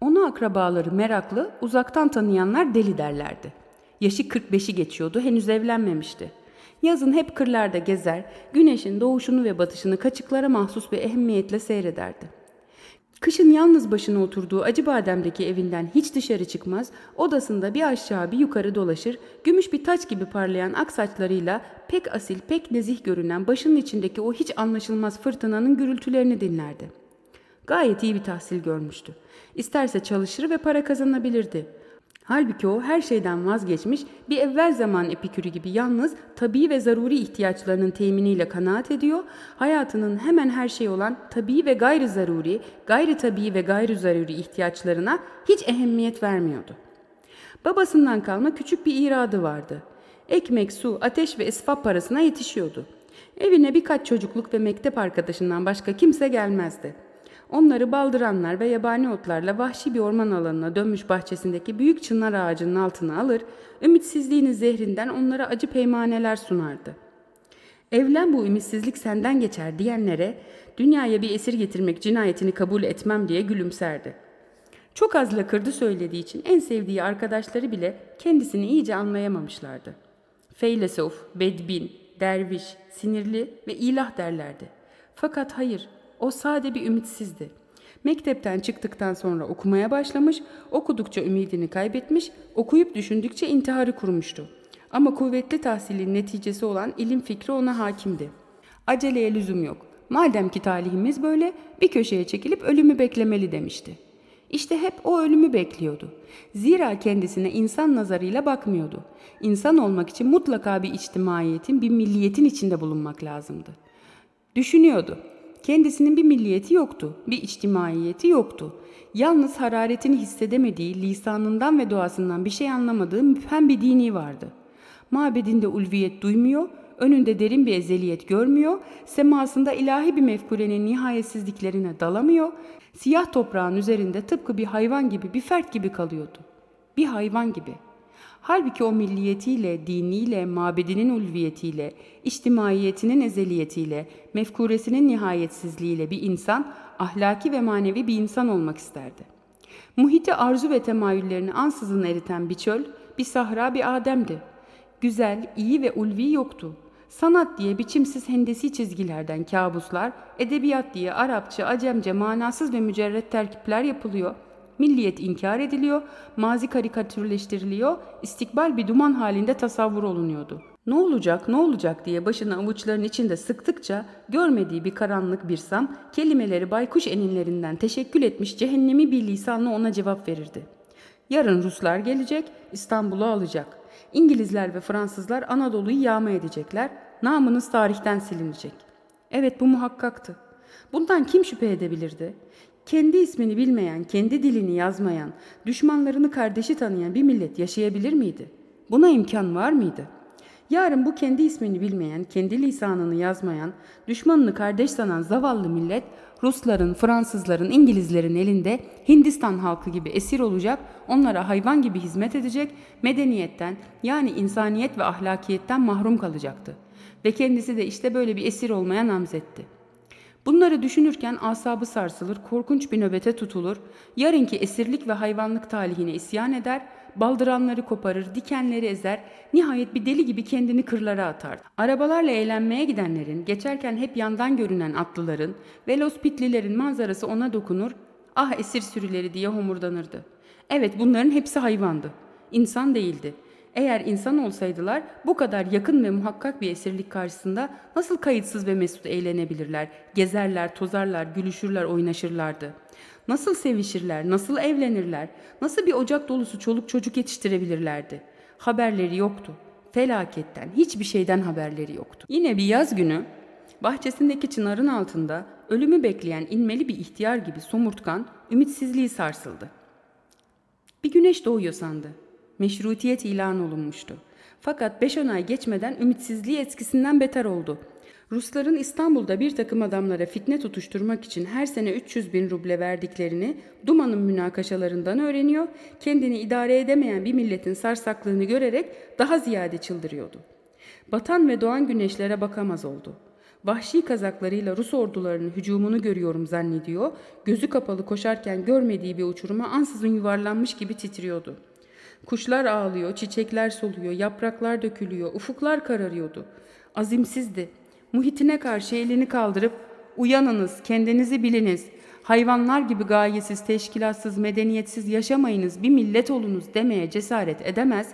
Onu akrabaları meraklı, uzaktan tanıyanlar deli derlerdi. Yaşı 45'i geçiyordu, henüz evlenmemişti. Yazın hep kırlarda gezer, güneşin doğuşunu ve batışını kaçıklara mahsus bir ehemmiyetle seyrederdi. Kışın yalnız başına oturduğu Acıbadem'deki evinden hiç dışarı çıkmaz, odasında bir aşağı bir yukarı dolaşır, gümüş bir taç gibi parlayan ak saçlarıyla pek asil, pek nezih görünen başının içindeki o hiç anlaşılmaz fırtınanın gürültülerini dinlerdi. Gayet iyi bir tahsil görmüştü. İsterse çalışır ve para kazanabilirdi. Halbuki o her şeyden vazgeçmiş, bir evvel zaman epikürü gibi yalnız tabii ve zaruri ihtiyaçlarının teminiyle kanaat ediyor, hayatının hemen her şey olan tabii ve gayri zaruri, gayri tabii ve gayri zaruri ihtiyaçlarına hiç ehemmiyet vermiyordu. Babasından kalma küçük bir iradı vardı. Ekmek, su, ateş ve esfaf parasına yetişiyordu. Evine birkaç çocukluk ve mektep arkadaşından başka kimse gelmezdi. Onları baldıranlar ve yabani otlarla vahşi bir orman alanına dönmüş bahçesindeki büyük çınar ağacının altına alır, ümitsizliğinin zehrinden onlara acı peymaneler sunardı. Evlen bu ümitsizlik senden geçer diyenlere dünyaya bir esir getirmek cinayetini kabul etmem diye gülümserdi. Çok az lakırdı söylediği için en sevdiği arkadaşları bile kendisini iyice anlayamamışlardı. Feylesof, bedbin, derviş, sinirli ve ilah derlerdi. Fakat hayır, o sade bir ümitsizdi. Mektepten çıktıktan sonra okumaya başlamış, okudukça ümidini kaybetmiş, okuyup düşündükçe intiharı kurmuştu. Ama kuvvetli tahsilin neticesi olan ilim fikri ona hakimdi. Aceleye lüzum yok. Madem ki talihimiz böyle, bir köşeye çekilip ölümü beklemeli demişti. İşte hep o ölümü bekliyordu. Zira kendisine insan nazarıyla bakmıyordu. İnsan olmak için mutlaka bir içtimaiyetin, bir milliyetin içinde bulunmak lazımdı. Düşünüyordu. Kendisinin bir milliyeti yoktu, bir içtimaiyeti yoktu. Yalnız hararetini hissedemediği, lisanından ve doğasından bir şey anlamadığı müphem bir dini vardı. Mabedinde ulviyet duymuyor, önünde derin bir ezeliyet görmüyor, semasında ilahi bir mefkurenin nihayetsizliklerine dalamıyor, siyah toprağın üzerinde tıpkı bir hayvan gibi, bir fert gibi kalıyordu. Bir hayvan gibi.'' Halbuki o milliyetiyle, diniyle, mabedinin ulviyetiyle, içtimaiyetinin ezeliyetiyle, mefkuresinin nihayetsizliğiyle bir insan, ahlaki ve manevi bir insan olmak isterdi. Muhiti arzu ve temayüllerini ansızın eriten bir çöl, bir sahra bir Adem'di. Güzel, iyi ve ulvi yoktu. Sanat diye biçimsiz hendesi çizgilerden kabuslar, edebiyat diye Arapça, Acemce manasız ve mücerret terkipler yapılıyor.'' Milliyet inkar ediliyor, mazi karikatürleştiriliyor, istikbal bir duman halinde tasavvur olunuyordu. Ne olacak, ne olacak diye başını avuçların içinde sıktıkça görmediği bir karanlık bir sam kelimeleri baykuş eninlerinden teşekkül etmiş cehennemi bir lisanla ona cevap verirdi. Yarın Ruslar gelecek, İstanbul'u alacak. İngilizler ve Fransızlar Anadolu'yu yağma edecekler, namınız tarihten silinecek. Evet bu muhakkaktı. Bundan kim şüphe edebilirdi? Kendi ismini bilmeyen, kendi dilini yazmayan, düşmanlarını kardeşi tanıyan bir millet yaşayabilir miydi? Buna imkan var mıydı? Yarın bu kendi ismini bilmeyen, kendi lisanını yazmayan, düşmanını kardeş sanan zavallı millet Rusların, Fransızların, İngilizlerin elinde Hindistan halkı gibi esir olacak, onlara hayvan gibi hizmet edecek, medeniyetten yani insaniyet ve ahlakiyetten mahrum kalacaktı. Ve kendisi de işte böyle bir esir olmaya namzetti.'' Bunları düşünürken asabı sarsılır, korkunç bir nöbete tutulur, yarınki esirlik ve hayvanlık talihine isyan eder, baldıranları koparır, dikenleri ezer, nihayet bir deli gibi kendini kırlara atar. Arabalarla eğlenmeye gidenlerin, geçerken hep yandan görünen atlıların, velospitlilerin manzarası ona dokunur, ah esir sürüleri diye homurdanırdı. Evet bunların hepsi hayvandı, insan değildi.'' Eğer insan olsaydılar bu kadar yakın ve muhakkak bir esirlik karşısında nasıl kayıtsız ve mesut eğlenebilirler, gezerler, tozarlar, gülüşürler, oynaşırlardı. Nasıl sevişirler, nasıl evlenirler, nasıl bir ocak dolusu çoluk çocuk yetiştirebilirlerdi. Haberleri yoktu. Felaketten, hiçbir şeyden haberleri yoktu. Yine bir yaz günü bahçesindeki çınarın altında ölümü bekleyen inmeli bir ihtiyar gibi somurtkan, ümitsizliği sarsıldı. Bir güneş doğuyor sandı meşrutiyet ilan olunmuştu. Fakat 5-10 ay geçmeden ümitsizliği etkisinden beter oldu. Rusların İstanbul'da bir takım adamlara fitne tutuşturmak için her sene 300 bin ruble verdiklerini Duma'nın münakaşalarından öğreniyor, kendini idare edemeyen bir milletin sarsaklığını görerek daha ziyade çıldırıyordu. Batan ve doğan güneşlere bakamaz oldu. Vahşi kazaklarıyla Rus ordularının hücumunu görüyorum zannediyor, gözü kapalı koşarken görmediği bir uçuruma ansızın yuvarlanmış gibi titriyordu. Kuşlar ağlıyor, çiçekler soluyor, yapraklar dökülüyor, ufuklar kararıyordu. Azimsizdi. Muhitine karşı elini kaldırıp uyanınız, kendinizi biliniz, hayvanlar gibi gayesiz, teşkilatsız, medeniyetsiz yaşamayınız, bir millet olunuz demeye cesaret edemez,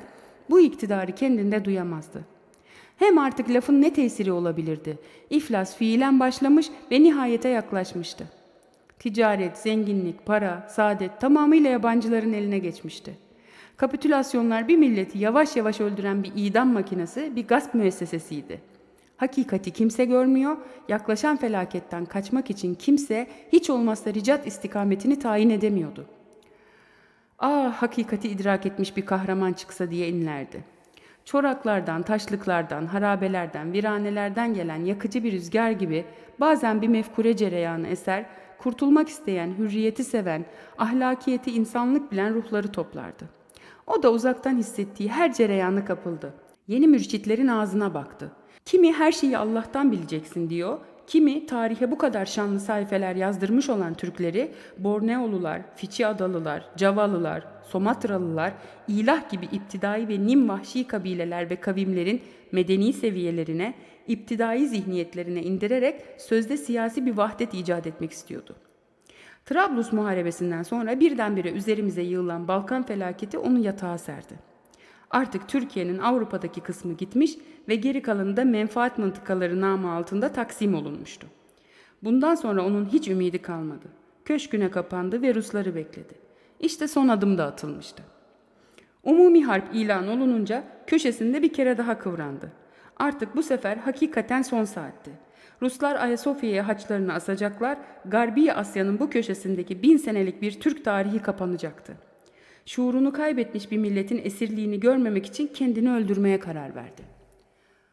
bu iktidarı kendinde duyamazdı. Hem artık lafın ne tesiri olabilirdi? İflas fiilen başlamış ve nihayete yaklaşmıştı. Ticaret, zenginlik, para, saadet tamamıyla yabancıların eline geçmişti. Kapitülasyonlar bir milleti yavaş yavaş öldüren bir idam makinesi, bir gasp müessesesiydi. Hakikati kimse görmüyor, yaklaşan felaketten kaçmak için kimse hiç olmazsa ricat istikametini tayin edemiyordu. Ah hakikati idrak etmiş bir kahraman çıksa diye inlerdi. Çoraklardan, taşlıklardan, harabelerden, viranelerden gelen yakıcı bir rüzgar gibi bazen bir mefkure cereyanı eser, kurtulmak isteyen, hürriyeti seven, ahlakiyeti, insanlık bilen ruhları toplardı. O da uzaktan hissettiği her cereyanı kapıldı. Yeni mürşitlerin ağzına baktı. Kimi her şeyi Allah'tan bileceksin diyor, kimi tarihe bu kadar şanlı sayfeler yazdırmış olan Türkleri Borneolular, Fiçi Adalılar, Cavalılar, Somatralılar, ilah gibi iptidai ve nim vahşi kabileler ve kavimlerin medeni seviyelerine, iptidai zihniyetlerine indirerek sözde siyasi bir vahdet icat etmek istiyordu. Trablus muharebesinden sonra birdenbire üzerimize yığılan Balkan felaketi onu yatağa serdi. Artık Türkiye'nin Avrupa'daki kısmı gitmiş ve geri kalanı da menfaat mıntıkaları namı altında taksim olunmuştu. Bundan sonra onun hiç ümidi kalmadı. Köşküne kapandı ve Rusları bekledi. İşte son adım da atılmıştı. Umumi harp ilan olununca köşesinde bir kere daha kıvrandı. Artık bu sefer hakikaten son saatti. Ruslar Ayasofya'ya haçlarını asacaklar, Garbi Asya'nın bu köşesindeki bin senelik bir Türk tarihi kapanacaktı. Şuurunu kaybetmiş bir milletin esirliğini görmemek için kendini öldürmeye karar verdi.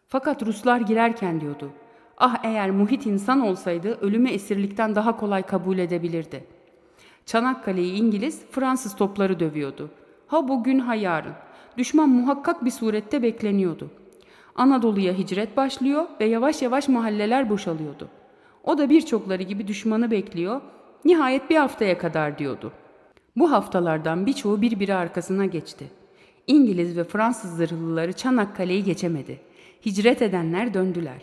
Fakat Ruslar girerken diyordu, ah eğer muhit insan olsaydı ölümü esirlikten daha kolay kabul edebilirdi. Çanakkale'yi İngiliz, Fransız topları dövüyordu. Ha bugün ha yarın. Düşman muhakkak bir surette bekleniyordu. Anadolu'ya hicret başlıyor ve yavaş yavaş mahalleler boşalıyordu. O da birçokları gibi düşmanı bekliyor, nihayet bir haftaya kadar diyordu. Bu haftalardan birçoğu birbiri arkasına geçti. İngiliz ve Fransız zırhlıları Çanakkale'yi geçemedi. Hicret edenler döndüler.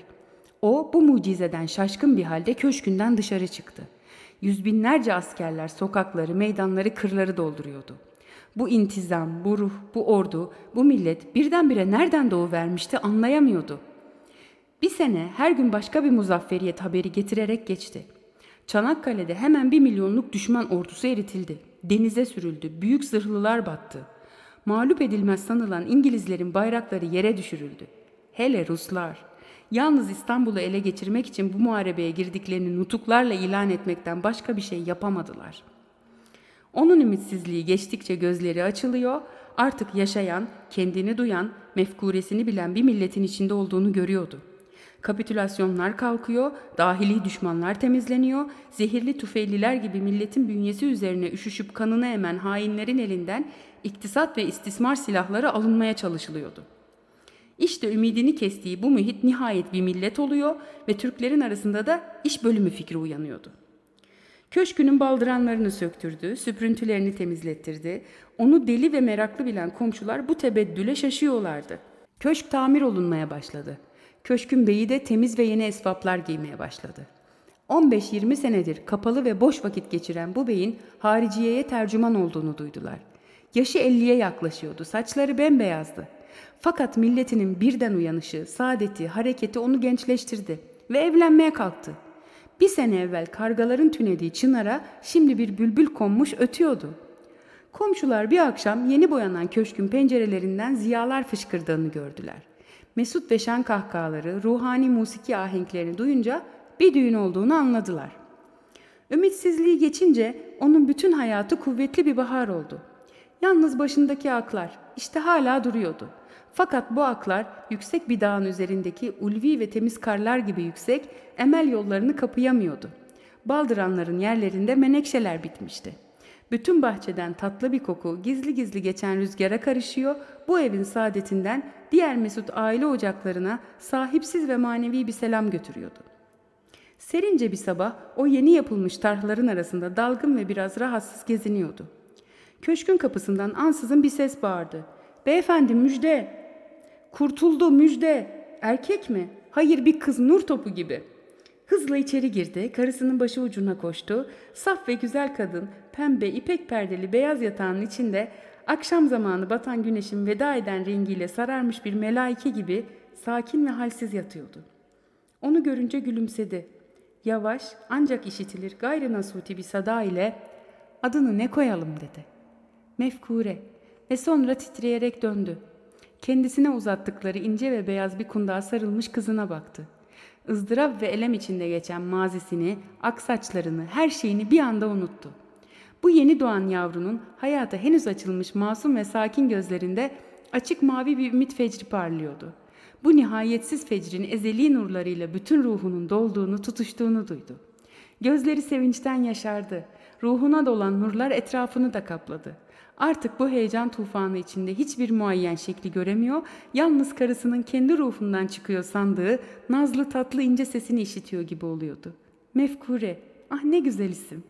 O bu mucizeden şaşkın bir halde köşkünden dışarı çıktı. Yüz binlerce askerler sokakları, meydanları, kırları dolduruyordu. Bu intizam, bu ruh, bu ordu, bu millet birdenbire nereden doğuvermişti anlayamıyordu. Bir sene her gün başka bir muzafferiyet haberi getirerek geçti. Çanakkale'de hemen bir milyonluk düşman ordusu eritildi. Denize sürüldü, büyük zırhlılar battı. Mağlup edilmez sanılan İngilizlerin bayrakları yere düşürüldü. Hele Ruslar. Yalnız İstanbul'u ele geçirmek için bu muharebeye girdiklerini nutuklarla ilan etmekten başka bir şey yapamadılar. Onun ümitsizliği geçtikçe gözleri açılıyor, artık yaşayan, kendini duyan, mefkuresini bilen bir milletin içinde olduğunu görüyordu. Kapitülasyonlar kalkıyor, dahili düşmanlar temizleniyor, zehirli tüfeilliler gibi milletin bünyesi üzerine üşüşüp kanını emen hainlerin elinden iktisat ve istismar silahları alınmaya çalışılıyordu. İşte ümidini kestiği bu mühit nihayet bir millet oluyor ve Türklerin arasında da iş bölümü fikri uyanıyordu. Köşkünün baldıranlarını söktürdü, süprüntülerini temizlettirdi. Onu deli ve meraklı bilen komşular bu tebeddüle şaşıyorlardı. Köşk tamir olunmaya başladı. Köşkün beyi de temiz ve yeni esvaplar giymeye başladı. 15-20 senedir kapalı ve boş vakit geçiren bu beyin hariciyeye tercüman olduğunu duydular. Yaşı 50'ye yaklaşıyordu, saçları bembeyazdı. Fakat milletinin birden uyanışı, saadeti, hareketi onu gençleştirdi ve evlenmeye kalktı. Bir sene evvel kargaların tünediği çınara şimdi bir bülbül konmuş ötüyordu. Komşular bir akşam yeni boyanan köşkün pencerelerinden ziyalar fışkırdığını gördüler. Mesut ve şen kahkahaları, ruhani musiki ahenklerini duyunca bir düğün olduğunu anladılar. Ümitsizliği geçince onun bütün hayatı kuvvetli bir bahar oldu. Yalnız başındaki aklar işte hala duruyordu. Fakat bu aklar yüksek bir dağın üzerindeki ulvi ve temiz karlar gibi yüksek, emel yollarını kapayamıyordu. Baldıranların yerlerinde menekşeler bitmişti. Bütün bahçeden tatlı bir koku gizli gizli geçen rüzgara karışıyor, bu evin saadetinden diğer mesut aile ocaklarına sahipsiz ve manevi bir selam götürüyordu. Serince bir sabah o yeni yapılmış tarhların arasında dalgın ve biraz rahatsız geziniyordu. Köşkün kapısından ansızın bir ses bağırdı. Beyefendi müjde! Kurtuldu müjde! Erkek mi? Hayır bir kız nur topu gibi. Hızla içeri girdi, karısının başı ucuna koştu. Saf ve güzel kadın, pembe ipek perdeli beyaz yatağın içinde akşam zamanı batan güneşin veda eden rengiyle sararmış bir melaike gibi sakin ve halsiz yatıyordu. Onu görünce gülümsedi. Yavaş ancak işitilir gayrı nasuti bir sada ile adını ne koyalım dedi. Mefkure ve sonra titreyerek döndü. Kendisine uzattıkları ince ve beyaz bir kundağa sarılmış kızına baktı. ızdırap ve elem içinde geçen mazisini, ak saçlarını, her şeyini bir anda unuttu. Bu yeni doğan yavrunun hayata henüz açılmış masum ve sakin gözlerinde açık mavi bir ümit fecri parlıyordu. Bu nihayetsiz fecrin ezeli nurlarıyla bütün ruhunun dolduğunu, tutuştuğunu duydu. Gözleri sevinçten yaşardı. Ruhuna dolan nurlar etrafını da kapladı. Artık bu heyecan tufanı içinde hiçbir muayyen şekli göremiyor, yalnız karısının kendi ruhundan çıkıyor sandığı nazlı tatlı ince sesini işitiyor gibi oluyordu. Mefkure, ah ne güzel isim.